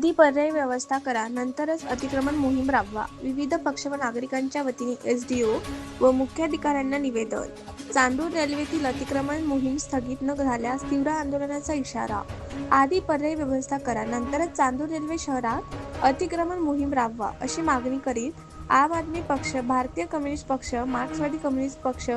आधी पर्यायी व्यवस्था करा नंतरच अतिक्रमण मोहीम राबवा. विविध पक्ष व नागरिकांच्या वतीने एस डी ओ व मुख्याधिकाऱ्यांना निवेदन. चांदूर रेल्वेतील अतिक्रमण मोहीम स्थगित न झाल्यास तीव्र आंदोलनाचा इशारा. आधी पर्यायी व्यवस्था करा नंतरच चांदूर रेल्वे शहरात अतिक्रमण मोहीम राबवा अशी मागणी करीत आम आदमी पक्ष भारतीय कम्युनिस्ट पक्ष मार्क्सवादी कम्युनिस्ट पक्ष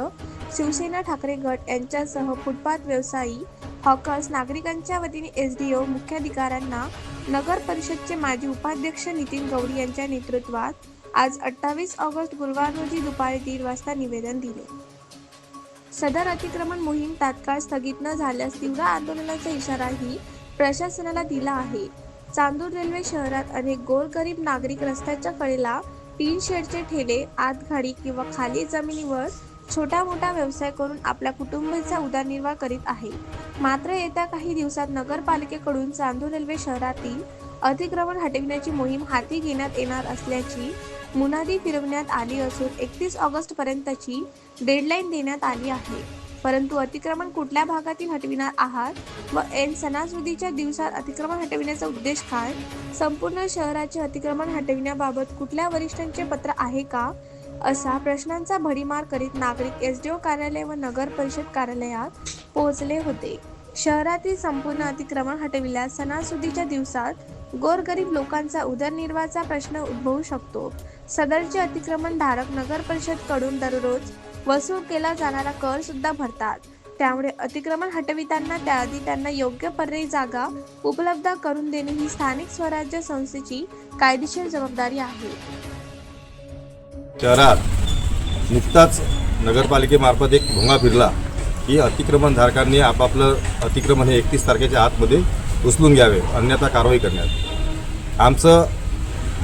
शिवसेना ठाकरे गट यांच्यासह फुटपाथ व्यवसायी हॉकर्स नागरिकांच्या वतीने एस डी ओ मुख्याधिकाऱ्यांना नगर परिषदचे माजी उपाध्यक्ष नितीन गौरी यांच्या नेतृत्वात आज अठ्ठावीस ऑगस्ट गुरुवार रोजी दुपारी दीड वाजता निवेदन दिले. सदर अतिक्रमण मोहीम तात्काळ स्थगित न झाल्यास तीव्र आंदोलनाचा इशाराही प्रशासनाला दिला आहे. चांदूर रेल्वे शहरात अनेक गोरगरीब नागरिक रस्त्याच्या कडेला टीन शेडचे ठेले आतघाडी किंवा खाली जमिनीवर छोटा मोठा व्यवसाय करून आपल्या कुटुंबाचा उदरनिर्वाह करीत आहे मात्र येत्या काही दिवसात नगरपालिकेकडून चांदूर रेल्वे शहरातील अतिक्रमण हटविण्याची मोहीम हाती घेण्यात येणार असल्याची मुनादी फिरवण्यात आली असून एकतीस ऑगस्ट पर्यंतची डेडलाईन देण्यात आली आहे. परंतु अतिक्रमण कुठल्या भागातील हटविणार आहात व एन सणासुदीच्या दिवसात अतिक्रमण हटविण्याचा उद्देश काय? संपूर्ण शहराचे अतिक्रमण हटविण्याबाबत कुठल्या वरिष्ठांचे पत्र आहे का? असा प्रश्नांचा भडीमार करीत नागरिक एस डी ओ कार्यालय व नगर परिषद कार्यालयात पोहोचले होते. शहरातील संपूर्ण अतिक्रमण हटविल्यास सणासुदीच्या दिवसात गोरगरीब लोकांचा उदरनिर्वाहाचा प्रश्न उद्भवू शकतो. सदरचे अतिक्रमण धारक नगर परिषदकडून दररोज वसूल केला जाणारा कर सुद्धा भरतात. त्यामुळे अतिक्रमण हटविताना त्याआधी त्यांना योग्य पर्यायी जागा उपलब्ध करून देणे ही स्थानिक स्वराज्य संस्थेची कायदेशीर जबाबदारी आहे. शहरात नुकताच नगरपालिकेमार्फत एक भोंगा फिरला. की अतिक्रमणधारकांनी आपापलं अतिक्रमण हे एकतीस तारखेच्या आतमध्ये उचलून घ्यावे अन्यथा कारवाई करण्यात. आमचं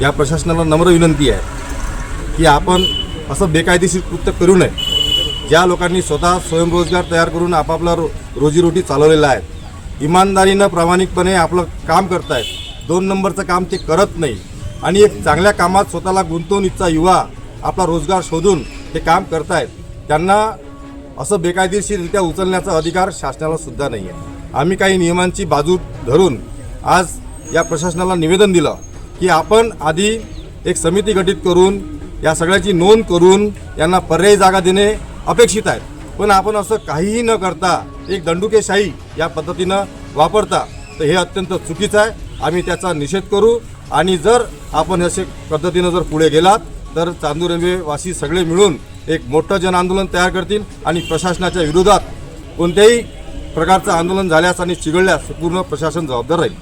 या प्रशासनाला नम्र विनंती आहे की आपण असं बेकायदेशीर कृत्य करू नये. ज्या लोकांनी स्वतः स्वयंरोजगार तयार करून आपापला रो रोजीरोटी चालवलेला आहे इमानदारीनं प्रामाणिकपणे आपलं काम करतायत. दोन नंबरचं काम ते करत नाही. आणि एक चांगल्या कामात स्वतःला गुंतवून इच्छा युवा आपला रोजगार शोधून हे काम करतायत. त्यांना असं बेकायदेशीररित्या उचलण्याचा अधिकार शासनाला सुद्धा नाही आहे आम्ही काही नियमांची बाजू धरून आज या प्रशासनाला निवेदन दिलं की आपण आधी एक समिती गठीत करून या सगळ्याची नोंद करून यांना पर्यायी जागा देणे अपेक्षित आहे. पण आपण असं काहीही न करता एक दंडुकेशाही या पद्धतीनं वापरता तर हे अत्यंत चुकीचं आहे. आम्ही त्याचा निषेध करू आणि जर आपण असे पद्धतीनं जर पुढे गेलात तर चांदूर रेल्वेवासी सगळे मिळून एक मोठं जन आंदोलन तयार करतील आणि प्रशासनाच्या विरोधात कोणत्याही प्रकारचं आंदोलन झाल्यास आणि चिघळल्यास पूर्ण प्रशासन जबाबदार राहील.